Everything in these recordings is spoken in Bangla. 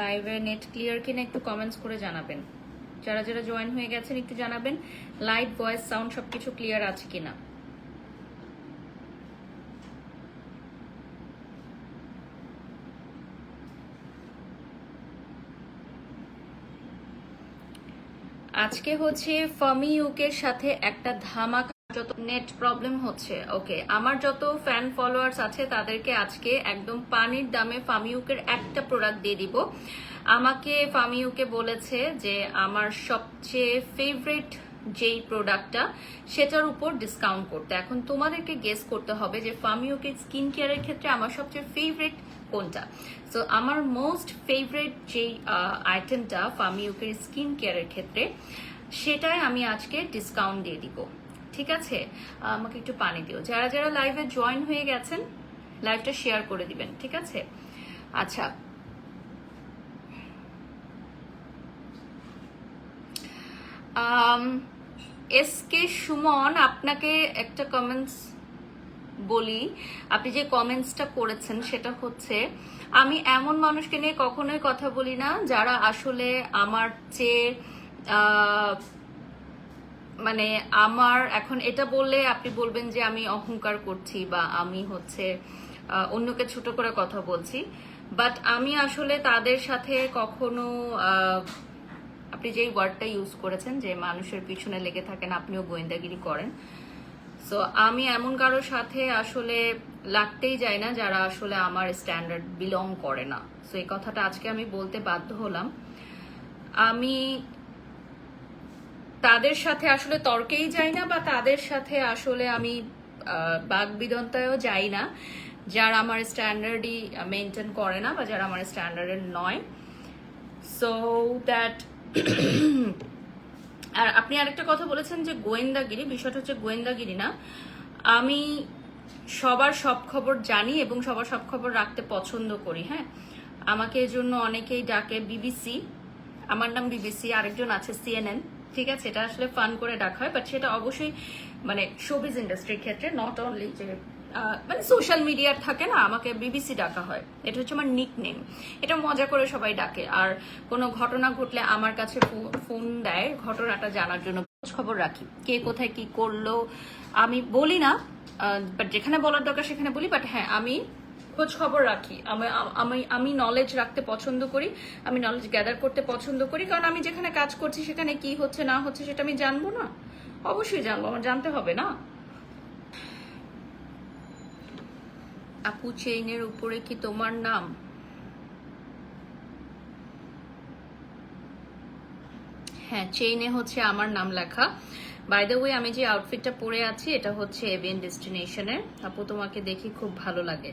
লাইভে নেট ক্লিয়ার কিনা একটু কমেন্টস করে জানাবেন। যারা যারা জয়েন হয়ে গেছেন, একটু জানাবেন লাইভ ভয়েস সাউন্ড সবকিছু ক্লিয়ার আছে কিনা। আজকে হচ্ছে ফামি ইউকের সাথে একটা ধামাকা যত নেট প্রবলেম হচ্ছে, ওকে, আমার যত ফ্যান ফলোয়ার্স আছে তাদেরকে আজকে একদম পানির দামে ফামিউকের একটা প্রোডাক্ট দিয়ে দিব। আমাকে ফামিউকে বলেছে যে আমার সবচেয়ে ফেভারিট যেই প্রোডাক্টটা সেটার উপর ডিসকাউন্ট করতে। এখন তোমাদেরকে গেস করতে হবে যে ফামিউকে স্কিন কেয়ারের ক্ষেত্রে আমার সবচেয়ে ফেভারিট কোনটা। সো আমার মোস্ট ফেভারিট যেই আইটেমটা ফামিউকের স্কিন কেয়ারের ক্ষেত্রে, সেটাই আমি আজকে ডিসকাউন্ট দিয়ে দিব। ঠিক আছে? আমাকে একটু পানি দিও। যারা যারা লাইভে জয়েন হয়ে গেছেন লাইভটা শেয়ার করে দিবেন, ঠিক আছে? আচ্ছা। এস কে সুমন, আপনাকে একটা কমেন্টস বলি। আপনি যে কমেন্টসটা করেছেন, সেটা হচ্ছে, আমি এমন মানুষকে নিয়ে কখনোই কথা বলি না যারা আসলে আমার চেয়ে মানে আমার, এখন এটা বললে আপনি বলবেন যে আমি অহংকার করছি বা আমি হচ্ছে অন্যকে ছোট করে কথা বলছি। বাট আমি আসলে তাদের সাথে কখনো আপনি যেই ওয়ার্ডটা ইউজ করেছেন যে মানুষের পিছনে লেগে থাকেন, আপনিও গোয়েন্দাগিরি করেন। সো আমি এমন কারোর সাথে আসলে লাগতেই যাই না যারা আসলে আমার স্ট্যান্ডার্ড বিলং করে না। সো এই কথাটা আজকে আমি বলতে বাধ্য হলাম। আমি তাদের সাথে আসলে তর্কেই যাই না, বা তাদের সাথে আসলে আমি বাঘ বিদন্তায়ও যাই না, যারা আমার স্ট্যান্ডার্ডই মেনটেন করে না, বা যারা আমার স্ট্যান্ডার্ডের নয়। সো দ্যাট আর আপনি আরেকটা কথা বলেছেন যে গোয়েন্দাগিরি, বিষয়টা হচ্ছে গোয়েন্দাগিরি না। আমি সবার সব খবর জানি এবং সবার সব খবর রাখতে পছন্দ করি হ্যাঁ? আমাকে এজন্য অনেকেই ডাকে বিবিসি। আমার নাম বিবিসি, আরেকজন আছে সিএনএন। ঠিক আছে, এটা আসলে ফান করে ডাকা হয় বাট সেটা অবশ্যই মানে শোবিজ ইন্ডাস্ট্রির ক্ষেত্রে নট অনলি যে মানে সোশ্যাল মিডিয়ার থাকে না, আমাকে বিবিসি ডাকা হয়। এটা হচ্ছে আমার নিক নেম এটা মজা করে সবাই ডাকে। আর কোনো ঘটনা ঘটলে আমার কাছে ফোন দেয়, ঘটনাটা জানার জন্য। খোঁজ খবর রাখি। কে কোথায় কি করল, আমি বলি না বাট যেখানে বলার দরকার সেখানে বলি বাট হ্যাঁ আমি খোঁজ খবর রাখি। আমি আমি আমি নলেজ রাখতে পছন্দ করি, আমি নলেজ গ্যাদার করতে পছন্দ করি, কারণ আমি যেখানে কাজ করছি সেখানে কি হচ্ছে, না হচ্ছে সেটা আমি জানব না। অবশ্যই জানব, আমার জানতে হবে না। আপু চেইনের উপরে কি তোমার নাম? হ্যাঁ চেইনে হচ্ছে আমার নাম লেখা। বাই দ্য ওয়ে আমি যে আউটফিটটা পরে আছি, এটা হচ্ছে এভিএন ডেস্টিনেশনের আপু, তোমাকে দেখি খুব ভালো লাগে।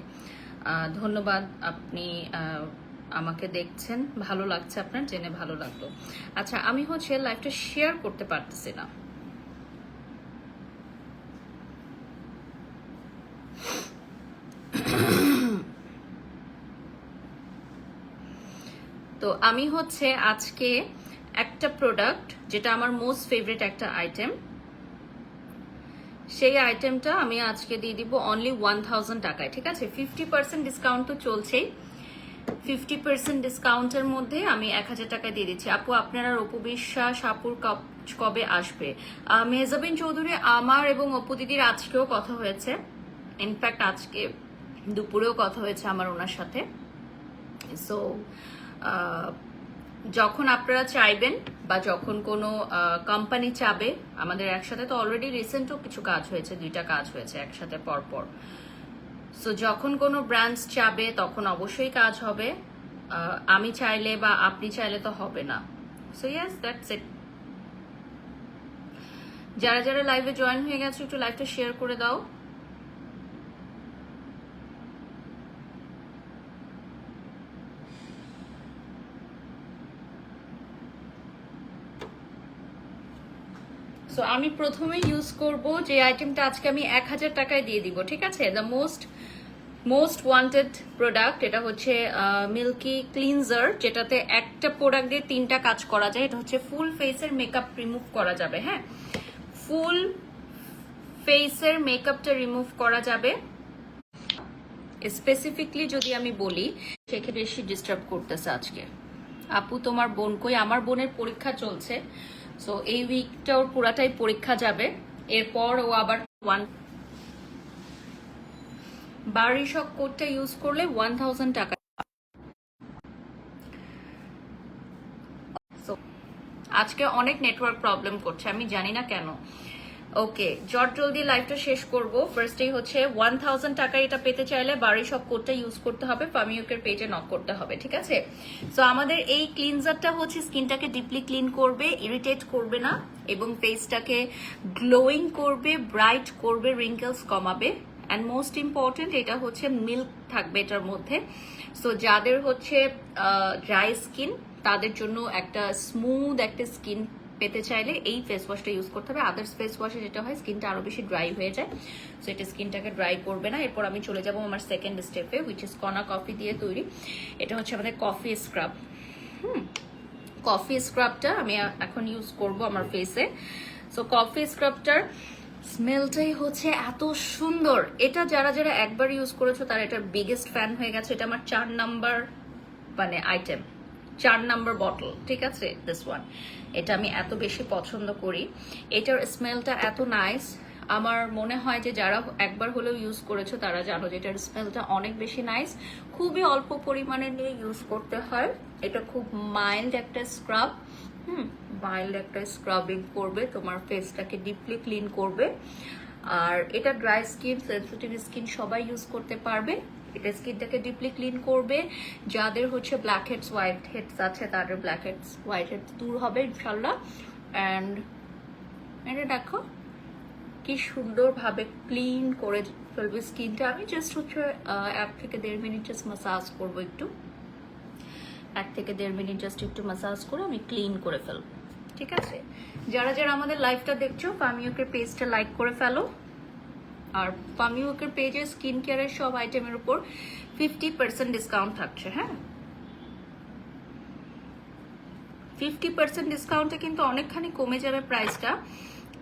ধন্যবাদ, আপনি আমাকে দেখছেন। ভালো লাগছে আপনার, জেনে ভালো লাগল। আচ্ছা আমি হচ্ছে লাইফটা শেয়ার করতে পারতেছি না। তো আমি হচ্ছে আজকে একটা প্রোডাক্ট যেটা আমার মোস্ট ফেভারিট একটা আইটেম সেই আইটেমটা আমি আজকে দিয়ে দিব অনলি ওয়ান থাউজেন্ড টাকায়, ঠিক আছে? ফিফটি পার্সেন্ট ডিসকাউন্ট তো চলছেই। ফিফটি পার্সেন্ট ডিসকাউন্টের মধ্যে আমি এক হাজার টাকায় দিয়ে দিচ্ছি। আপু, আপনারা অপু বিশ্বাস, আপুর কব- আসবে? মেহজাবিন চৌধুরী, আমার এবং অপু দিদির আজকেও কথা হয়েছে। ইনফ্যাক্ট আজকে দুপুরেও কথা হয়েছে আমার ওনার সাথে। সো যখন আপনারা চাইবেন বা যখন কোনো কোম্পানি চাবে, আমাদের একসাথে তো অলরেডি রিসেন্টও কিছু কাজ হয়েছে, দুইটা কাজ হয়েছে একসাথে পরপর। সো যখন কোনো ব্রাঞ্চ চাবে, তখন অবশ্যই কাজ হবে। আমি চাইলে বা আপনি চাইলে তো হবে না। সো ইয়াস দ্যাটস ইট যারা যারা লাইভে জয়েন হয়ে গেছে, একটু লাইভটা শেয়ার করে দাও। আমি প্রথমে ইউজ করব যে আইটেমটা আজকে আমি এক হাজার টাকায় দিয়ে দিব, ঠিক আছে? The most most wanted product এটা হচ্ছে মিল্কি ক্লিনজার যেটাতে একটা প্রোডাক্ট দিয়ে তিনটা কাজ করা যায়। এটা হচ্ছে ফুল ফেসের মেকআপ রিমুভ করা যাবে হ্যাঁ? ফুল ফেসের মেকআপটা রিমুভ করা যাবে। স্পেসিফিকলি যদি আমি বলি সেকে বেশি ডিস্টার্ব করতেছে আজকে। আপু, তোমার বোন কই? আমার বোনের পরীক্ষা চলছে। সো এই উইকটা ওর পুরাটাই পরীক্ষা যাবে। এরপর ও আবার ওয়ান বাড়ি শক কোডটা ইউজ করলে ওয়ান থাউজেন্ড টাকা। আজকে অনেক নেটওয়ার্ক প্রবলেম করছে, আমি জানি না কেন। ওকে জট জলদি লাইভটা শেষ করব। ফার্স্টেই হচ্ছে ওয়ান থাউজেন্ড টাকা এটা পেতে চাইলে বাড়ির সব কোডটা ইউজ করতে হবে পামিউকের পেজে নক করতে হবে, ঠিক আছে? সো আমাদের এই ক্লিনজারটা হচ্ছে স্কিনটাকে ডিপলি ক্লিন করবে ইরিটেট করবে না, এবং ফেসটাকে গ্লোয়িং করবে ব্রাইট করবে রিঙ্কেলস কমাবে। অ্যান্ড মোস্ট ইম্পর্টেন্ট এটা হচ্ছে মিল্ক থাকবে এটার মধ্যে। সো যাদের হচ্ছে ড্রাই স্কিন তাদের জন্য একটা স্মুথ একটা স্কিন পেতে চাইলে এই ফেস ওয়াশটা ইউজ করতে হবে। আদার্স ফেস ওয়াশে যেটা হয় স্কিনটা আরও বেশি ড্রাই হয়ে যায়। সো এটা স্কিনটাকে ড্রাই করবে না। এরপর আমি চলে যাব আমার সেকেন্ড স্টেপে উইচ ইজ কনা কফি দিয়ে তৈরি। এটা হচ্ছে আমাদের কফি স্ক্রাব হুম কফি স্ক্রাবটা আমি এখন ইউজ করব আমার ফেসে সো কফি স্ক্রাবটার স্মেলটাই হচ্ছে এত সুন্দর। এটা যারা যারা একবার ইউজ করেছ, তারা এটার বিগেস্ট ফ্যান হয়ে গেছে। এটা আমার চার নাম্বার মানে আইটেম চার নাম্বার বটল ঠিক আছে? দিস ওয়ান এটা আমি এত বেশি পছন্দ করি। এটার স্মেলটা এত নাইস আমার মনে হয় যে যারা একবার হলেও ইউজ করেছ তারা জানো যে এটার স্মেলটা অনেক বেশি নাইস খুবই অল্প পরিমাণে নিয়ে ইউজ করতে হয়। এটা খুব মাইল্ড একটা স্ক্রাব হুম মাইল্ড একটা স্ক্রাবিং করবে, তোমার ফেসটাকে ডিপলি ক্লিন করবে। আর এটা ড্রাই স্কিন সেন্সিটিভ স্কিন সবাই ইউজ করতে পারবে। এটা স্কিনটাকে ডিপলি ক্লিন করবে। যাদের হচ্ছে ব্ল্যাক হেডস হোয়াইট হেডস আছে, তাদের ব্ল্যাক হেডস হোয়াইট হেডস দূর হবে ইনশাল্লাহ অ্যান্ড এটা দেখো, কি সুন্দরভাবে ক্লিন করে ফেলবে স্কিনটা। আমি জাস্ট হচ্ছে এক থেকে দেড় মিনিট জাস্ট মাসাজ করব একটু। এক থেকে দেড় মিনিট জাস্ট একটু মাসাজ করে আমি ক্লিন করে ফেলব। ঠিক আছে? যারা যারা আমাদের লাইভটা দেখছ পামিওকের পেজটা লাইক করে ফেলো। আর পামিওকের পেজে স্কিন কেয়ারের সব আইটেমের উপর ফিফটি পার্সেন্ট ডিসকাউন্ট থাকছে হ্যাঁ? ফিফটি পার্সেন্ট ডিসকাউন্টে কিন্তু অনেকখানি কমে যাবে প্রাইসটা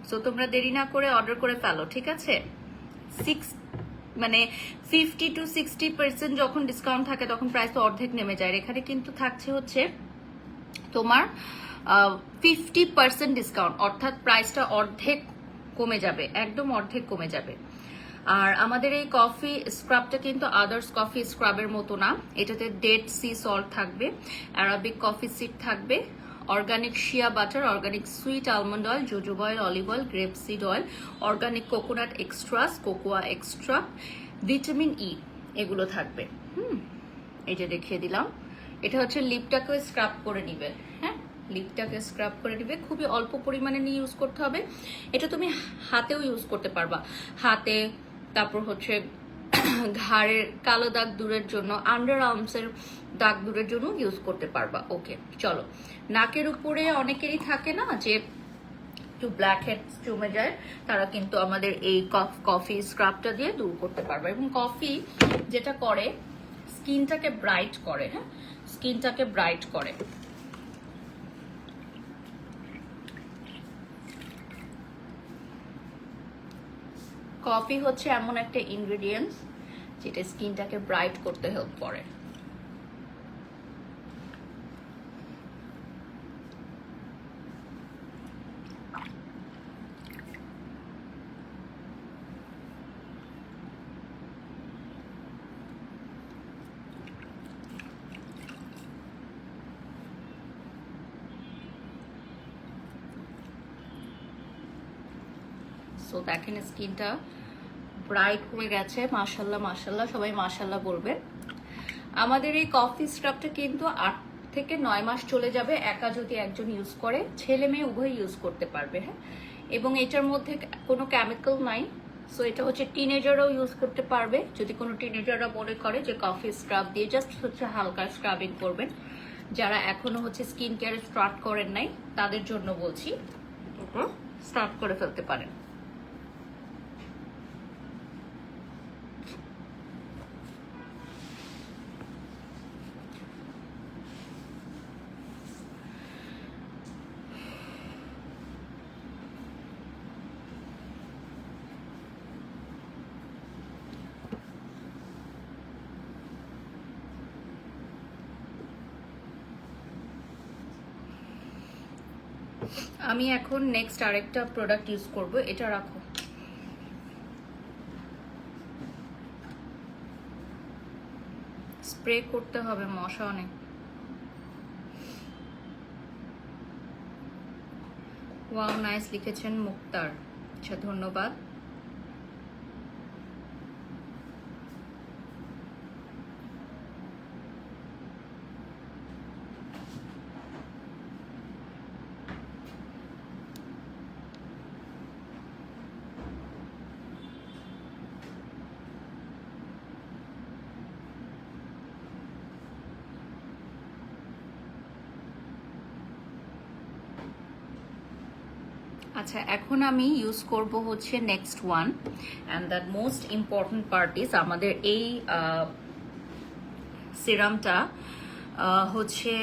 সো তোমরা দেরি না করে অর্ডার করে ফেলো, ঠিক আছে? সিক্স মানে ফিফটি টু সিক্সটি পার্সেন্ট যখন ডিসকাউন্ট থাকে, তখন প্রাইস অর্ধেক নেমে যায়। এখানে কিন্তু থাকছে হচ্ছে তোমার ফিফটি পার্সেন্ট ডিসকাউন্ট অর্থাৎ প্রাইসটা অর্ধেক কমে যাবে, একদম অর্ধেক কমে যাবে। আর আমাদের এই কফি স্ক্রাবটা কিন্তু আদার্স কফি স্ক্রাবের মতো না। এটাতে ডেড সি সল্ট থাকবে অ্যারাবিক কফি সিড থাকবে organic shea butter organic sweet almond oil jojoba oil olive oil grape seed oil organic coconut extracts cocoa extra vitamin E এগুলো থাকবে। হুম যে দেখিয়ে দিলাম। এটা হচ্ছে লিপটাকেও স্ক্রাব করে নিবে হ্যাঁ? লিপটাকে স্ক্রাব করে নিবে। খুবই অল্প পরিমাণে নিয়ে ইউজ করতে হবে। এটা তুমি হাতেও ইউজ করতে পারবা। হাতে তারপর হচ্ছে ঘাড়ের কালো দাগ দূরের জন্য আন্ডার আর্মসের দাগ দূরের জন্য ইউজ করতে পারবা। ওকে চলো। নাকের উপরে অনেকেরই থাকে না যে একটু ব্ল্যাক হেড জমে যায়, তারা কিন্তু আমাদের এই কফ কফি স্ক্রাবটা দিয়ে দূর করতে পারবে। এবং কফি যেটা করে স্কিনটাকে ব্রাইট করে হ্যাঁ? স্কিনটাকে ব্রাইট করে। কফি হচ্ছে এমন একটা ইনগ্রেডিয়েন্টস যেটা স্কিনটাকে ব্রাইট করতে হেল্প করে। সো দেখেন স্কিনটা ব্রাইট হয়ে গেছে। মাশাল্লাহ মাশাল্লাহ সবাই মাশাল্লাহ বলবে। আমাদের এই কফি স্ক্রাবটা কিন্তু আট থেকে নয় মাস চলে যাবে একা যদি একজন ইউজ করে। ছেলে মেয়ে উভয় ইউজ করতে পারবে হ্যাঁ? এবং এটার মধ্যে কোনো কেমিক্যাল নাই। সো এটা হচ্ছে টিনেজারও ইউজ করতে পারবে। যদি কোনো টিনেজাররা মনে করে যে কফি স্ক্রাব দিয়ে জাস্ট হচ্ছে হালকা স্ক্রাবিং করবেন। যারা এখনও হচ্ছে স্কিন কেয়ার স্টার্ট করেন নাই, তাদের জন্য বলছি স্টার্ট করে ফেলতে পারেন। আমি এখন নেক্সট আরেকটা প্রোডাক্ট ইউজ করব, এটা রাখো। স্প্রে করতে হবে মশা অনেক। ওয়াও নাইস লিখেছেন মুক্তার। আচ্ছা ধন্যবাদ। আচ্ছা এখন আমি ইউজ করব হচ্ছে next one and that most important part is আমাদের এই সিরামটা হচ্ছে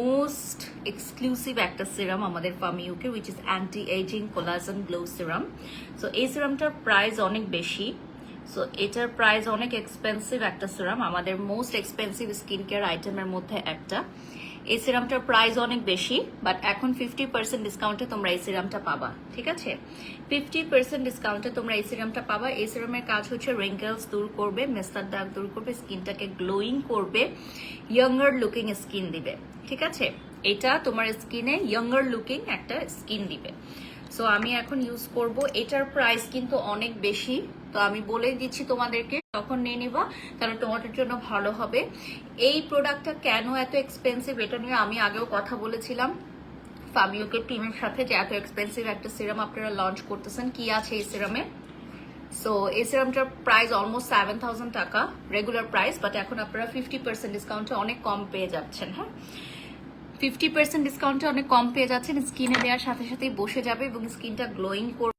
মোস্ট এক্সক্লুসিভ একটা সিরাম আমাদের Fermi UK which is anti aging collagen glow serum so এই সিরামটার প্রাইস অনেক বেশি। সো এটার প্রাইস অনেক এক্সপেন্সিভ একটা সিরাম আমাদের মোস্ট এক্সপেন্সিভ স্কিন কেয়ার আইটেমের মধ্যে একটা। এই সিরামটার প্রাইস অনেক বেশি বাট এখন ফিফটি পার্সেন্ট ডিসকাউন্টে তোমরা এই সিরামটা পাবা, ঠিক আছে? ফিফটি পার্সেন্ট ডিসকাউন্টে তোমরা এই সিরামটা পাবা। এই সিরামের কাজ হচ্ছে রিঙ্কেলস দূর করবে, মেস্তার দাগ দূর করবে স্কিনটাকে গ্লোয়িং করবে ইয়াঙ্গার লুকিং স্কিন দিবে, ঠিক আছে? এটা তোমার স্কিনে ইয়াঙ্গার লুকিং একটা স্কিন দিবে। সো আমি এখন ইউজ করব। এটার প্রাইস কিন্তু অনেক বেশি। তো আমি বলে দিচ্ছি তোমাদেরকে তখন নিয়ে নিবা, তাহলে তোমাদের জন্য ভালো হবে। এই প্রোডাক্টটা কেন এত এক্সপেন্সিভ এটা নিয়ে আমি আগেও কথা বলেছিলাম। ফাবিওকে টিমের সাথে যে এত এক্সপেন্সিভ একটা সিরাম আপনারা লঞ্চ করতেছেন, কি আছে এই সিরামে সো এই সিরামটার প্রাইস অলমোস্ট সেভেন থাউজেন্ড টাকা রেগুলার প্রাইস বাট এখন আপনারা ফিফটি পার্সেন্ট ডিসকাউন্টে অনেক কম পেয়ে যাচ্ছেন হ্যাঁ? ফিফটি পার্সেন্ট ডিসকাউন্টে অনেক কম পেয়ে যাচ্ছেন। স্কিনে দেওয়ার সাথে সাথেই বসে যাবে এবং স্কিনটা গ্লোয়িং করবে।